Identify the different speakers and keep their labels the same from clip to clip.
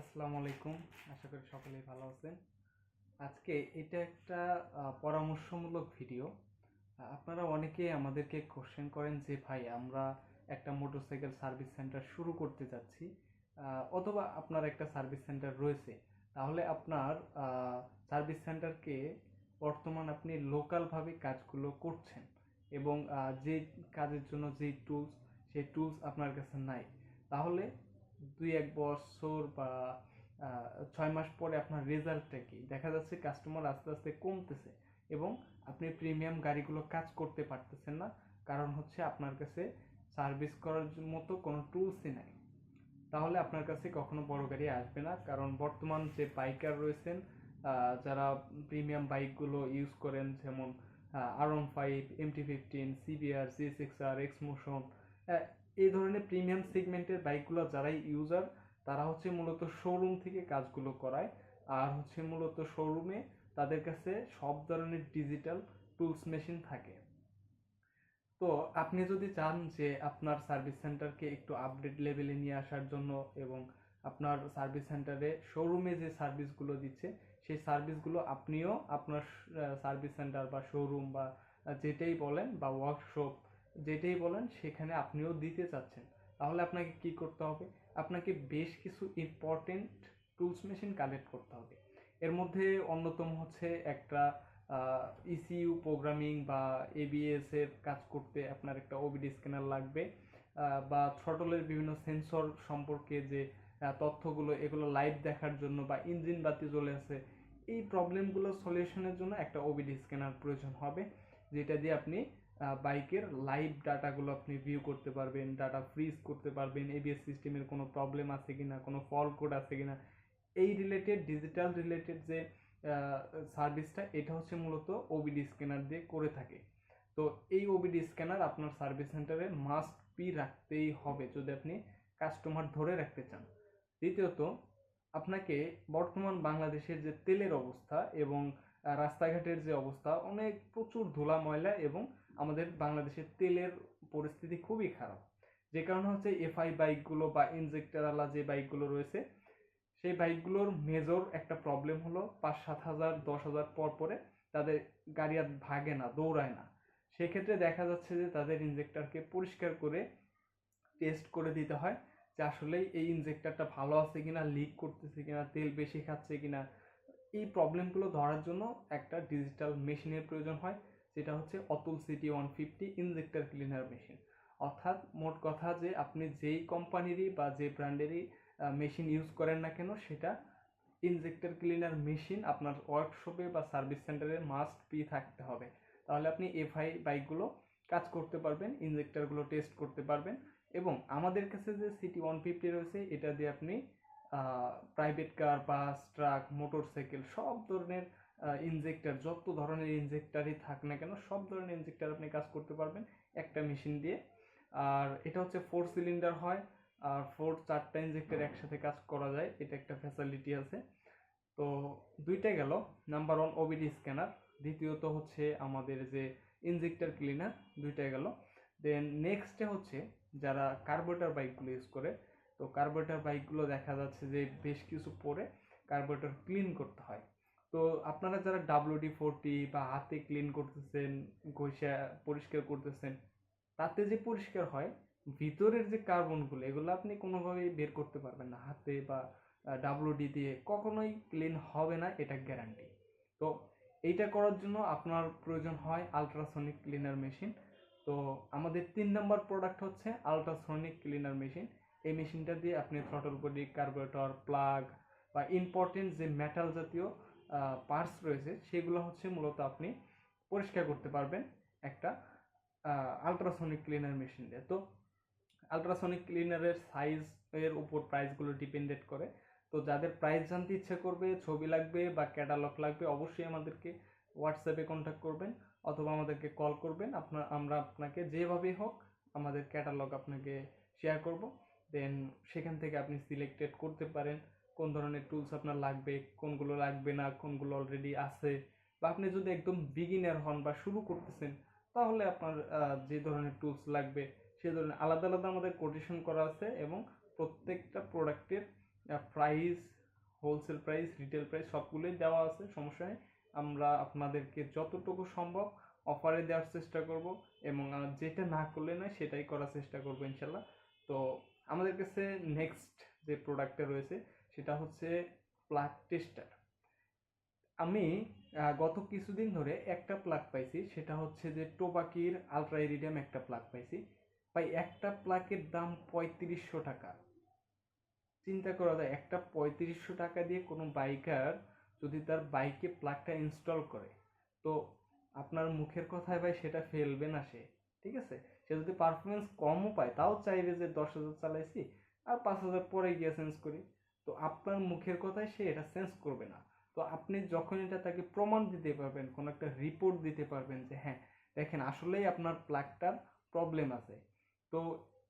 Speaker 1: আসসালামু আলাইকুম। আশা করি সকলেই ভালো আছেন। আজকে এটা একটা পরামর্শমূলক ভিডিও। আপনারা অনেকে আমাদেরকে কোশ্চেন করেন যে, ভাই, আমরা একটা মোটরসাইকেল সার্ভিস সেন্টার শুরু করতে যাচ্ছি অথবা আপনার একটা সার্ভিস সেন্টার রয়েছে। তাহলে আপনার সার্ভিস সেন্টারকে বর্তমান আপনি লোকালভাবে কাজগুলো করছেন এবং যে কাজের জন্য যেই টুলস সেই টুলস আপনার কাছে নাই। তাহলে দুই এক বছর বা ছয় মাস পরে আপনার রেজাল্টটা কি? দেখা যাচ্ছে কাস্টমার আস্তে আস্তে কমতেছে এবং আপনি প্রিমিয়াম গাড়িগুলো কাজ করতে পারতেছেন না। কারণ হচ্ছে আপনার কাছে সার্ভিস করার মতো কোনো টুলসই নাই। তাহলে আপনার কাছে কখনো বড় গাড়ি আসবে না। কারণ বর্তমান যে বাইকার রয়েছেন যারা প্রিমিয়াম বাইকগুলো ইউজ করেন, যেমন R one five MT fifteen CBR G six R X motion এই ধরনের প্রিমিয়াম সেগমেন্টের বাইকগুলো যারাই ইউজার তারা হচ্ছে মূলত শোরুম থেকে কাজগুলো করায়। আর হচ্ছে মূলত শোরুমে তাদের কাছে সব ধরনের ডিজিটাল টুলস মেশিন থাকে। তো আপনি যদি চান যে আপনার সার্ভিস সেন্টারকে একটু আপডেট লেভেলে নিয়ে আসার জন্য এবং আপনার সার্ভিস সেন্টারে শোরুমে যে সার্ভিসগুলো দিচ্ছে, সেই সার্ভিসগুলো আপনিও আপনার সার্ভিস সেন্টার বা শোরুম বা যেটাই বলেন বা ওয়ার্কশপ যেটাই বলেন, সেখানে আপনিও দিতে চাচ্ছেন। তাহলে আপনাকে কি করতে হবে? আপনাকে বেশ কিছু ইম্পর্টেন্ট টুলস মেশিন কালেক্ট করতে হবে। এর মধ্যে অন্যতম হচ্ছে একটা ইসিইউ প্রোগ্রামিং বা এবিএস এর কাজ করতে আপনার একটা ওবিডি স্ক্যানার লাগবে। বা থ্রটলের বিভিন্ন সেন্সর সম্পর্কে যে তথ্যগুলো, এগুলো লাইভ দেখার জন্য বা ইঞ্জিন বাতি জ্বলে আছে, এই প্রবলেমগুলো সলিউশনের জন্য একটা ওবিডি স্ক্যানার প্রয়োজন হবে, যেটা দিয়ে আপনি বাইকের লাইভ ডাটাগুলো আপনি ভিউ করতে পারবেন ডাটা ফ্রিজ করতে পারবেন এবিএস সিস্টেমের কোনো প্রবলেম আছে কি না কোনো ফল কোড আছে কি না এই রিলেটেড ডিজিটাল রিলেটেড যে সার্ভিসটা এটা হচ্ছে মূলত ওবিডি স্ক্যানার দিয়ে করে থাকে। তো এই ওবিডি স্ক্যানার আপনার সার্ভিস সেন্টারে মাস্ট বি রাখতেই হবে যদি আপনি কাস্টমার ধরে রাখতে চান। দ্বিতীয়ত, আপনাকে বর্তমান বাংলাদেশের যে তেলের অবস্থা এবং রাস্তাঘাটের যে অবস্থা, অনেক প্রচুর ধুলা ময়লা এবং আমাদের বাংলাদেশের তেলের পরিস্থিতি খুবই খারাপ। যে কারণে হচ্ছে এফআই বাইকগুলো বা ইনজেক্টারওয়ালা যে বাইকগুলো রয়েছে, সেই বাইকগুলোর মেজর একটা প্রবলেম হলো পাঁচ সাত হাজার, দশ হাজার পর পরে তাদের গাড়ি আর ভাগে না, দৌড়ায় না। সেক্ষেত্রে দেখা যাচ্ছে যে তাদের ইনজেক্টরকে পরিষ্কার করে টেস্ট করে দিতে হয় যে আসলেই এই ইনজেক্টরটা ভালো আছে কিনা লিক করতেছে কিনা, তেল বেশি খাচ্ছে কিনা। এই প্রবলেমগুলো ধরার জন্য একটা ডিজিটাল মেশিনের প্রয়োজন হয়। যেটা হচ্ছে Autool CT one fifty injector cleaner machine. অর্থাৎ মোট কথা যে আপনি যেই কোম্পানিরই বা যে ব্র্যান্ডেরই মেশিন ইউজ করেন না কেন, সেটা ইনজেক্টর ক্লিনার মেশিন আপনার ওয়ার্কশপে বা সার্ভিস সেন্টারে মাস্ট বি থাকতে হবে। তাহলে আপনি এফআই বাইকগুলো কাজ করতে পারবেন, ইনজেক্টরগুলো টেস্ট করতে পারবেন এবং আমাদের কাছে যে সিটি ওয়ান ফিফটি রয়েছে, এটা দিয়ে আপনি private car bus truck motorcycle সব ধরনের ইনজেক্টর যত ধরনের ইনজেক্টরই থাক না কেন, সব ধরনের ইনজেক্টর আপনি কাজ করতে পারবেন একটা মেশিন দিয়ে। আর এটা হচ্ছে ফোর সিলিন্ডার হয়, আর ফোর চারটা ইনজেক্টর একসাথে কাজ করা যায়, এটা একটা ফ্যাসিলিটি আছে। তো দুইটা গেল নাম্বার ওয়ান ওবিডি স্ক্যানার দ্বিতীয়ত হচ্ছে আমাদের যে ইনজেক্টর ক্লিনার দুইটা গেল। দেন নেক্সটে হচ্ছে যারা কার্বোরেটর বাইকগুলো ইউজ করে, তো কার্বোরেটর বাইকগুলো দেখা যাচ্ছে যে বেশ কিছু পরে কার্বোরেটর ক্লিন করতে হয়। তো আপনারা যারা ডাব্লিউডি ফোরটি বা হাতে ক্লিন করতেছেন, ঘষা পরিষ্কার করতেছেন, তাতে যে পরিষ্কার হয়, ভিতরের যে কার্বনগুলো এগুলো আপনি কোনোভাবেই বের করতে পারবেন না হাতে বা ডাব্লিউডি দিয়ে। কখনোই ক্লিন হবে না, এটা গ্যারান্টি তো এইটা করার জন্য আপনার প্রয়োজন হয় আলট্রাসনিক ক্লিনার মেশিন তো আমাদের তিন নম্বর প্রোডাক্ট হচ্ছে আলট্রাসনিক ক্লিনার মেশিন এই মেশিনটা দিয়ে আপনি থ্রটল বডি কার্বোরেটর প্লাগ বা ইম্পর্টেন্ট যে মেটাল জাতীয় পার্টস রয়েছে, সেগুলো হচ্ছে মূলত আপনি পরিষ্কার করতে পারবেন একটা আলট্রাসনিক ক্লিনার মেশিন দিয়ে। তো আলট্রাসনিক ক্লিনারের সাইজ এর উপর প্রাইসগুলো ডিপেন্ডেড করে। তো যাদের প্রাইস জানতে ইচ্ছে করবে, ছবি লাগবে বা ক্যাটালগ লাগবে, অবশ্যই আমাদেরকে হোয়াটসঅ্যাপে কন্ট্যাক্ট করবেন অথবা আমাদেরকে কল করবেন। আপনার, আমরা আপনাকে যেভাবেই হোক আমাদের ক্যাটালগ আপনাকে শেয়ার করব। দেন সেখান থেকে আপনি সিলেক্টেড করতে পারেন। কোন ধরনের টুলস আপনার লাগবে, কোনগুলো লাগবে না, কোনগুলো অলরেডি আছে বা আপনি যদি একদম বিগিনার হন বা শুরু করতেছেন, তাহলে আপনার যে ধরনের টুলস লাগবে, সে ধরনের আলাদা আলাদা আমাদের কোটেশন করা আছে এবং প্রত্যেকটা প্রোডাক্টের price wholesale price retail price সবগুলোই দেওয়া আছে, সমস্যা নেই। আমরা আপনাদেরকে যতটুকু সম্ভব অফারে দেওয়ার চেষ্টা করব এবং যেটা না করলে নয়, সেটাই করার চেষ্টা করব ইনশাল্লাহ। তো আমাদের কাছে নেক্সট যে প্রোডাক্টটা রয়েছে সেটা হচ্ছে প্লাগ টেস্টার আমি গত কিছুদিন ধরে একটা প্লাগ পাইছি, সেটা হচ্ছে যে টোবাকির আলট্রা ইরিডিয়াম একটা প্লাগ পাইছি। ভাই, একটা প্লাগের দাম পঁয়ত্রিশশো টাকা। চিন্তা করা যায়, একটা পঁয়ত্রিশশো টাকা দিয়ে কোনো বাইকার যদি তার বাইকে প্লাগটা ইনস্টল করে, তো আপনার মুখের কথায় ভাই সেটা ফেলবে না সে, ঠিক আছে? সে যদি পারফরমেন্স কমও পায়, তাও চাইবে যে দশ হাজার চালাইছি, আর পাঁচ হাজার পরে গিয়ে চেঞ্জ করি। তো আপনার মুখের কথায় সে এটা সেন্স করবে না। তো আপনি যখন এটা তাকে প্রমাণ দিতে পারবেন, কোনো একটা রিপোর্ট দিতে পারবেন যে হ্যাঁ দেখেন আসলেই আপনার প্লাগটার প্রবলেম আছে। তো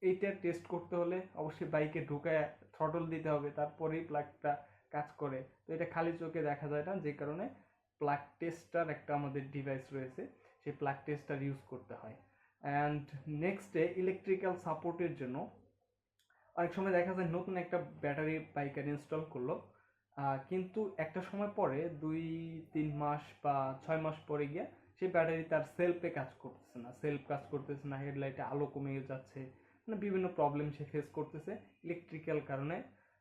Speaker 1: এইটা টেস্ট করতে হলে অবশ্যই বাইকে ঢুকায় থ্রটল দিতে হবে, তারপরেই প্লাগটা কাজ করে। তো এটা খালি চোখে দেখা যায় না, যে কারণে প্লাগ টেস্টার একটা আমাদের ডিভাইস রয়েছে, সেই প্লাগ টেস্টার ইউজ করতে হয়। অ্যান্ড নেক্সটে ইলেকট্রিক্যাল সাপোর্টের জন্য অনেক সময় দেখা যায় নতুন একটা ব্যাটারি বাইকার ইনস্টল করল কিন্তু একটা সময় পরে, দুই, তিন মাস বা ছয় মাস পরে গিয়ে সেই ব্যাটারি তার সেলফে কাজ করতেছে না। সেলফ কাজ করতেছে না, হেডলাইটে আলো কমে যাচ্ছে মানে বিভিন্ন প্রবলেম সে ফেস করতেছে ইলেকট্রিক্যাল কারণে।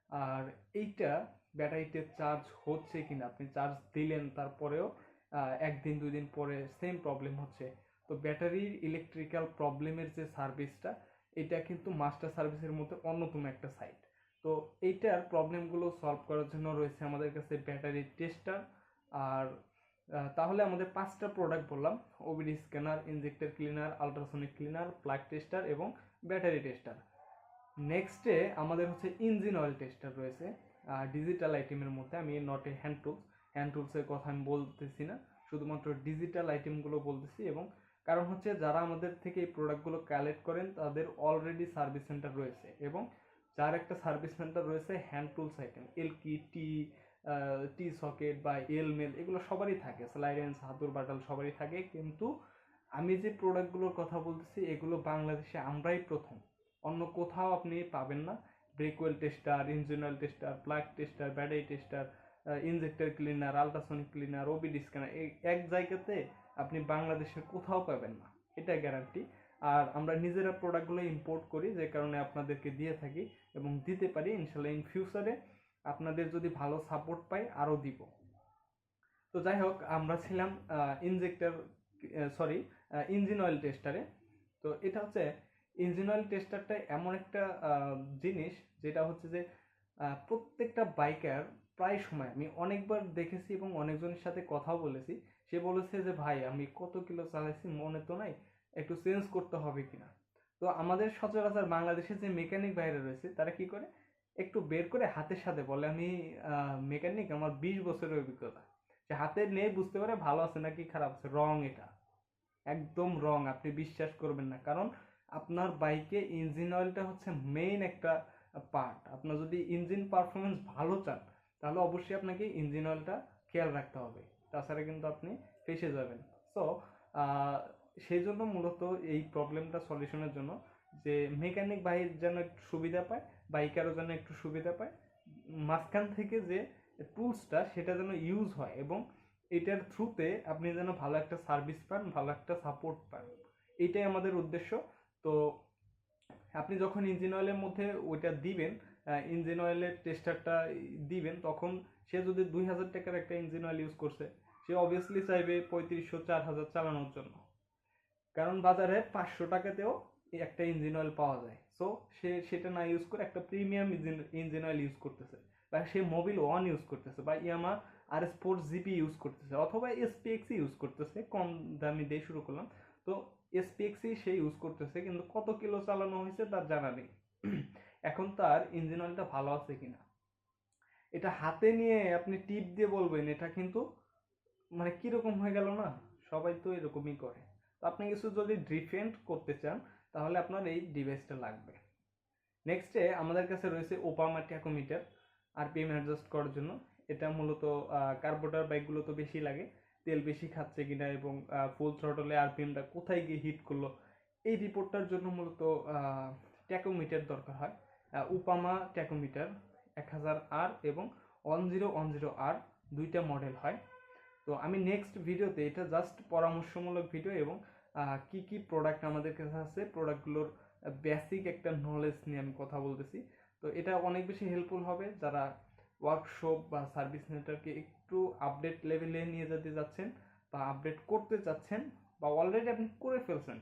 Speaker 1: আর এইটা ব্যাটারিতে চার্জ হচ্ছে কিনা, আপনি চার্জ দিলেন তারপরেও একদিন, দুই দিন পরে সেম প্রবলেম হচ্ছে। তো ব্যাটারির ইলেকট্রিক্যাল প্রবলেমের যে সার্ভিসটা এটা কিন্তু মাস্টার সার্ভিসের মধ্যে অন্যতম একটা সাইট তো এইটার প্রবলেমগুলো সলভ করার জন্য রয়েছে আমাদের কাছে ব্যাটারি টেস্টার আর তাহলে আমাদের পাঁচটা প্রোডাক্ট বললাম OBD scanner injector cleaner ultrasonic cleaner plug tester এবং ব্যাটারি টেস্টার নেক্সটে আমাদের হচ্ছে ইঞ্জিন অয়েল টেস্টার রয়েছে ডিজিটাল আইটেমের মধ্যে, আমি নটে হ্যান্ড টুলস হ্যান্ড টুলসের কথা আমি বলতেছি না, শুধুমাত্র ডিজিটাল আইটেমগুলো বলতেছি এবং কারণ হচ্ছে যারা আমাদের থেকে এই প্রোডাক্টগুলো কালেক্ট করেন, তাদের অলরেডি সার্ভিস সেন্টার রয়েছে এবং যার একটা সার্ভিস সেন্টার রয়েছে হ্যান্ড টুলস আইটেম এল কি টি টি সকেট বা এল মেল এগুলো সবারই থাকে। স্লাইডেন্স হাতুর বাটাল সবারই থাকে। কিন্তু আমি যে প্রোডাক্টগুলোর কথা বলতেছি, এগুলো বাংলাদেশে আমরাই প্রথম। অন্য কোথাও আপনি পাবেন না। Brake oil tester engine oil tester plug tester battery tester injector cleaner ultrasonic cleaner OBD scanner এক জায়গাতে আপনি বাংলাদেশের কোথাও পাবেন না। এটা গ্যারান্টি আর আমরা নিজেরা প্রোডাক্টগুলো ইম্পোর্ট করি, যে কারণে আপনাদেরকে দিয়ে থাকি এবং দিতে পারি। ইনশাল্লাহ ইন ফিউচারে আপনাদের যদি ভালো সাপোর্ট পাই আরও দিব। তো যাই হোক, আমরা ছিলাম ইনজেক্টর সরি ইঞ্জিন অয়েল টেস্টারে তো এটা হচ্ছে ইঞ্জিন অয়েল টেস্টারটা এমন একটা জিনিস যেটা হচ্ছে যে প্রত্যেকটা বাইকার প্রায় সময়, আমি অনেকবার দেখেছি এবং অনেকজনের সাথে কথাও বলেছি সে বলেছে যে, ভাই, আমি কত কিলো চালাইছি, মনে তো নাই, একটু চেঞ্জ করতে হবে কিনা? তো আমাদের সচরাচর বাংলাদেশের যে মেকানিক বাইরে রয়েছে, তারা কি করে? একটু বের করে হাতের সাথে বলে, আমি মেকানিক, আমার বিশ বছরের অভিজ্ঞতা। সে হাতে নেই বুঝতে পারে ভালো আছে নাকি খারাপ আছে, রং এটা। একদম রং, আপনি বিশ্বাস করবেন না। কারণ আপনার বাইকে ইঞ্জিন অয়েলটা হচ্ছে মেইন একটা পার্ট আপনার যদি ইঞ্জিন পারফরমেন্স ভালো চান, তাহলে অবশ্যই আপনাকে ইঞ্জিন অয়েলটা খেয়াল রাখতে হবে। তাছাড়া কিন্তু আপনি ফেসে যাবেন। সো সেই জন্য মূলত এই প্রবলেমটা সলিউশনের জন্য যে মেকানিক বাইক যেন একটু সুবিধা পায় বাইকারও যেন একটু সুবিধা পায়, মাঝখান থেকে যে টুলসটা সেটা যেন ইউজ হয় এবং এটার থ্রুতে আপনি যেন ভালো একটা সার্ভিস পান, ভালো একটা সাপোর্ট পান। এটাই আমাদের উদ্দেশ্য। তো আপনি যখন ইঞ্জিন অয়েলের মধ্যে ওইটা দিবেন ইঞ্জিন অয়েলের টেস্টারটা দিবেন, তখন সে যদি দুই হাজার টাকার একটা ইঞ্জিন অয়েল ইউজ করছে সে অবভিয়াসলি চাইবে পঁয়ত্রিশশো চার হাজার চালানোর জন্য। কারণ বাজারে পাঁচশো টাকাতেও একটা ইঞ্জিন অয়েল পাওয়া যায়। সো সে সেটা না ইউজ করে একটা premium engine engine oil use করতেছে। বা সে মোবিল ওয়ান ইউজ করতেছে বা ইয়ামা আর স্পোর্টস জিপি ইউজ করতেছে অথবা এসপিএক্সি ইউজ করতেছে, কম দামি দিয়ে শুরু করলাম। তো এসপিএক্সি সে ইউজ করতেছে, কিন্তু কত কিলো চালানো হয়েছে তার জানা নেই। এখন তার ইঞ্জিন অয়েলটা ভালো আছে কিনা? এটা হাতে নিয়ে আপনি টিপ দিয়ে বলবেন, এটা কিন্তু মানে কীরকম হয়ে গেল না? সবাই তো এরকমই করে। তো আপনি কিছু যদি ডিফেন্ড করতে চান, তাহলে আপনার এই ডিভাইসটা লাগবে। নেক্সটে আমাদের কাছে রয়েছে ওপামা ট্যাকোমিটার আরপিএম অ্যাডজাস্ট করার জন্য। এটা মূলত কার্বোটার বাইকগুলো তো বেশি লাগে, তেল বেশি খাচ্ছে কিনা এবং ফুল থ্রটলে আরপিএমটা কোথায় গিয়ে হিট করল, এই রিপোর্টটার জন্য মূলত ট্যাকোমিটার দরকার হয়। উপামা ট্যাকোমিটার এক হাজার আর এবং one zero one zero R দুইটা মডেল হয়। তো আমি নেক্সট ভিডিওতে এটা জাস্ট পরামর্শমূলক ভিডিও এবং কি কি প্রোডাক্ট আমাদের কাছে আছে প্রোডাক্টগুলোর বেসিক একটা নলেজ নিয়ে আমি কথা বলতেছি। তো এটা অনেক বেশি হেল্পফুল হবে যারা ওয়ার্কশপ বা সার্ভিস সেন্টারকে একটু আপডেট লেভেলে নিয়ে যেতে যাচ্ছেন বা আপডেট করতে চাচ্ছেন বা অলরেডি আপনি করে ফেলছেন,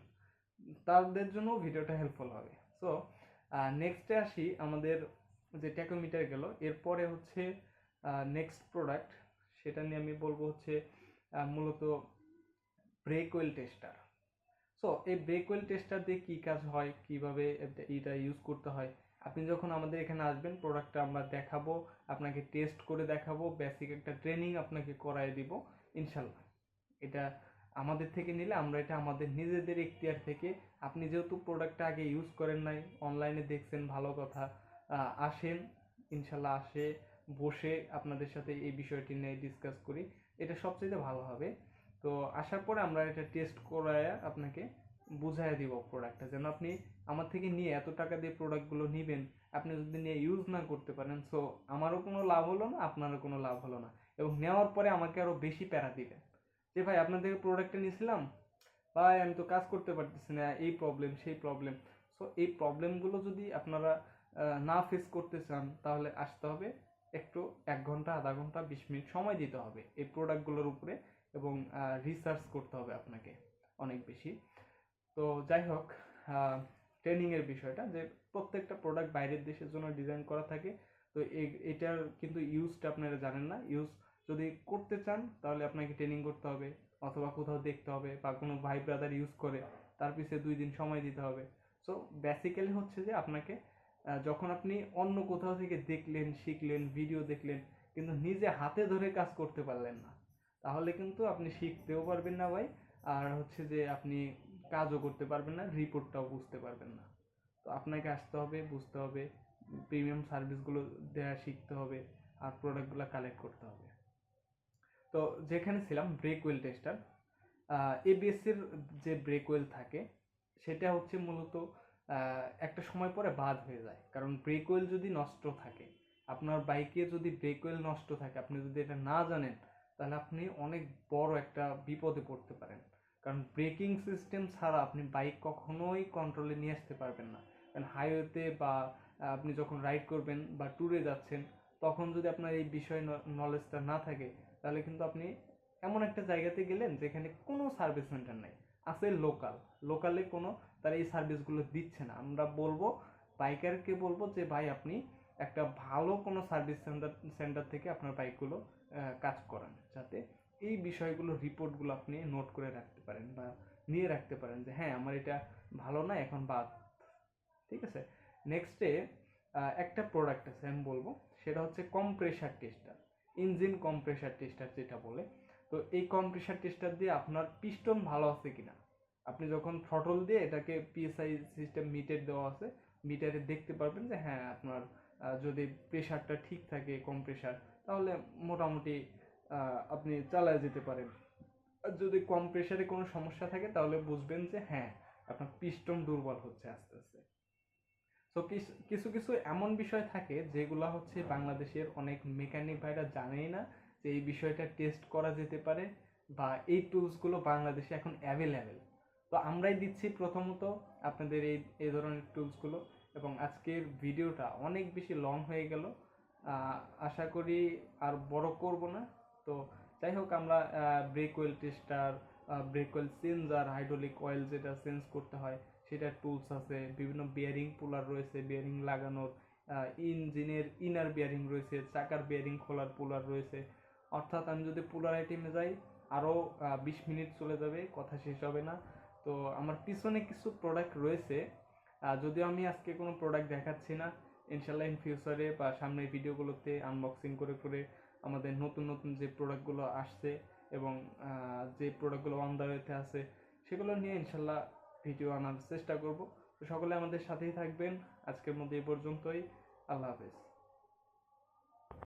Speaker 1: তাদের জন্য ভিডিওটা হেল্পফুল হবে। সো নেক্সটে আসি আমাদের যে ট্যাকোমিটার গেল, এরপরে হচ্ছে নেক্সট প্রোডাক্ট সেটা নিয়ে আমি বলব হচ্ছে মূলত ব্রেক ওয়েল টেস্টার সো এই ব্রেক ওয়েল টেস্টার দিয়ে কী কাজ হয়? কীভাবে এটা- ইউজ করতে হয়? আপনি যখন আমাদের এখানে আসবেন প্রোডাক্টটা আমরা দেখাবো, আপনাকে টেস্ট করে দেখাবো বেসিক একটা ট্রেনিং আপনাকে করায় দিব, ইনশাল্লাহ। এটা আমাদের থেকে নিলে আমরা এটা আমাদের নিজেদের এখতিয়ার থেকে, আপনি যেহেতু প্রোডাক্টটা আগে ইউজ করেন নাই অনলাইনে দেখছেন, ভালো কথা আসেন, ইনশাল্লাহ আসে বসে আপনাদের সাথে এই বিষয়টি নিয়ে ডিসকাস করি। এটা সবচেয়ে ভালো হবে। তো আসার পরে আমরা এটা টেস্ট করায় আপনাকে বুঝাই দিব প্রোডাক্টটা যেন আপনি আমার থেকে নিয়ে এত টাকা দিয়ে প্রোডাক্টগুলো নেবেন, আপনি যদি নিয়ে ইউজ না করতে পারেন সো আমারও কোনো লাভ হলো না, আপনারও কোনো লাভ হলো না। এবং নেওয়ার পরে আমাকে আরও বেশি প্যারা দিবেন। যে ভাই, আপনার থেকে প্রোডাক্টটা নিয়েছিলাম? ভাই, আমি তো কাজ করতে পারতেছি না, এই প্রবলেম সেই প্রবলেম সো এই প্রবলেমগুলো যদি আপনারা না ফেস করতে চান, তাহলে আসতে হবে। একটু এক ঘণ্টা, আধা ঘণ্টা, বিশ মিনিট সময় দিতে হবে এই প্রোডাক্টগুলোর উপরে এবং রিসার্চ করতে হবে আপনাকে অনেক বেশি। তো যাই হোক ট্রেনিংয়ের বিষয়টা যে প্রত্যেকটা প্রোডাক্ট বাইরের দেশের জন্য ডিজাইন করা থাকে, তো এটার কিন্তু ইউজটা আপনারা জানেন না। ইউজ যদি করতে চান তাহলে আপনাকে ট্রেনিং করতে হবে অথবা কোথাও দেখতে হবে বা কোনো ভাই ব্রাদার ইউজ করে তার পিছিয়ে দুই দিন সময় দিতে হবে। সো বেসিক্যালি হচ্ছে যে আপনাকে যখন আপনি অন্য কোথাও থেকে দেখলেন, শিখলেন ভিডিও দেখলেন, কিন্তু নিজে হাতে ধরে কাজ করতে পারলেন না, তাহলে কিন্তু আপনি শিখতেও পারবেন না ভাই। আর হচ্ছে যে আপনি কাজও করতে পারবেন না রিপোর্টটাও বুঝতে পারবেন না। তো আপনাকে আসতে হবে, বুঝতে হবে প্রিমিয়াম সার্ভিসগুলো দেওয়া শিখতে হবে, আর প্রোডাক্টগুলো কালেক্ট করতে হবে। তো যেখানে ছিলাম ব্রেক ওয়েল টেস্টার এবিএসসির যে ব্রেক ওয়েল থাকে, সেটা হচ্ছে মূলত একটা সময় পরে বাদ হয়ে যায়। কারণ ব্রেক ওয়েল যদি নষ্ট থাকে, আপনার বাইকে যদি ব্রেক ওয়েল নষ্ট থাকে, আপনি যদি এটা না জানেন, তাহলে আপনি অনেক বড় একটা বিপদে পড়তে পারেন। কারণ ব্রেকিং সিস্টেম ছাড়া আপনি বাইক কখনোই কন্ট্রোলে নিয়ে আসতে পারবেন না। কারণ হাইওয়েতে বা, আপনি যখন রাইড করবেন বা ট্যুরে যাচ্ছেন, তখন যদি আপনার এই বিষয় নলেজটা না থাকে, তাহলে কিন্তু আপনি এমন একটা জায়গাতে গেলেন যেখানে কোনো সার্ভিস সেন্টার নেই। আছে লোকাল লোকালে কোনো তারা এই সার্ভিসগুলো দিচ্ছে না। আমরা বলব বাইকারকে বলব যে, ভাই, আপনি একটা ভালো কোনো সার্ভিস সেন্টার সেন্টার থেকে আপনার বাইকগুলো কাজ করান। যাতে এই বিষয়গুলো রিপোর্টগুলো আপনি নোট করে রাখতে পারেন বা নিয়ে রাখতে পারেন যে হ্যাঁ আমার এটা ভালো না, এখন বাদ। ঠিক আছে? নেক্সটে একটা প্রোডাক্ট আছে, আমি বলব, সেটা হচ্ছে compressor tester engine compressor tester যেটা বলে, তো এই কম্প্রেসার টেস্টার দিয়ে আপনার পিস্টন ভালো আছে কিনা? আপনি যখন থ্রটল দিয়ে এটাকে পিএসআই সিস্টেম মিটার দেওয়া আছে মিটারে দেখতে পারবেন যে হ্যাঁ আপনার যদি প্রেশারটা ঠিক থাকে কম্প্রেসার তাহলে মোটামুটি আপনি চালায় যেতে পারেন। আর যদি কম প্রেশারে কোনো সমস্যা থাকে, তাহলে বুঝবেন যে হ্যাঁ আপনার পিস্টন দুর্বল হচ্ছে আস্তে আস্তে। তো কিছু কিছু এমন বিষয় থাকে যেগুলো হচ্ছে বাংলাদেশের অনেক মেকানিক ভাইরা জানেই না যে এই বিষয়টা টেস্ট করা যেতে পারে বা এই টুলসগুলো বাংলাদেশে এখন অ্যাভেলেবেল তো আমরাই দিচ্ছি প্রথমত আপনাদের এই এই ধরনের টুলসগুলো এবং আজকের ভিডিওটা অনেক বেশি লং হয়ে গেল। আশা করি আর বড় করব না। তো যাই হোক, আমরা brake oil tester brake oil changer hydraulic oil যেটা চেঞ্জ করতে হয় সেটার টুলস আছে। বিভিন্ন বিয়ারিং পুলার রয়েছে বিয়ারিং লাগানোর ইঞ্জিনের ইনার বিয়ারিং রয়েছে, চাকার বিয়ারিং খোলার পুলার রয়েছে। অর্থাৎ আমি যদি পুলার আইটেমে যাই আরও বিশ মিনিট চলে যাবে, কথা শেষ হবে না। তো আমার পিছনে কিছু প্রোডাক্ট রয়েছে। যদিও আমি আজকে কোনো প্রোডাক্ট দেখাচ্ছি না, ইনশাল্লাহ ইন ফিউচারে বা সামনের ভিডিওগুলোতে আনবক্সিং করে করে আমাদের নতুন নতুন যে প্রোডাক্টগুলো আসছে এবং যে প্রোডাক্টগুলো অন দ্য ওয়েতে আছে, সেগুলো নিয়ে ইনশাল্লাহ ভিডিও আনার চেষ্টা করব। তো সকলে আমাদের সাথেই থাকবেন। আজকের মধ্যে এই পর্যন্তই। আল্লাহ হাফেজ।